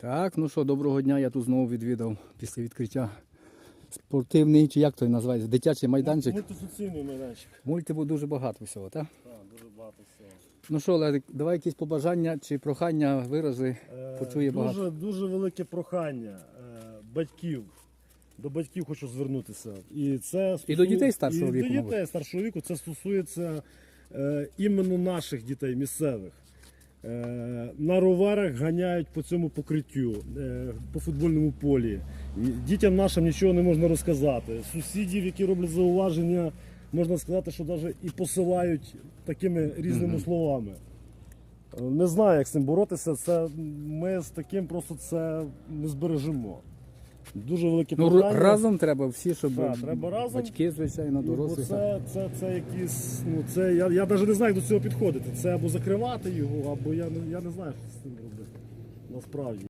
Так, ну що, доброго дня. Я тут знову відвідав після відкриття спортивний, чи як той називається, дитячий майданчик. Мультисуційний майданчик. Мультику дуже багато всього, так? Так, дуже багато всього. Ну що, Лерик, давай якісь побажання чи прохання, вирази. Е, Почує дуже, багато. дуже велике прохання е, батьків. До батьків хочу звернутися. І, це І до дітей старшого і віку, До мабуть. дітей старшого віку це стосується е, іменно наших дітей місцевих. Е, на роварах ганяють по цьому покриттю, е, по футбольному полі. Дітям нашим нічого не можна розказати. Сусідів, які роблять зауваження, можна сказати, що навіть і посилають такими різними словами. Е, Не знаю, як з цим боротися. Це ми з таким просто це не збережемо. Дуже велике Ну, прохання. р- разом треба всі, щоб Да, треба разом. батьки, звичайно, бо дорослі. це, це, це якісь, ну це я, я навіть не знаю, як до цього підходити. Це або закривати його, або я не, я не знаю, що з цим робити. Насправді.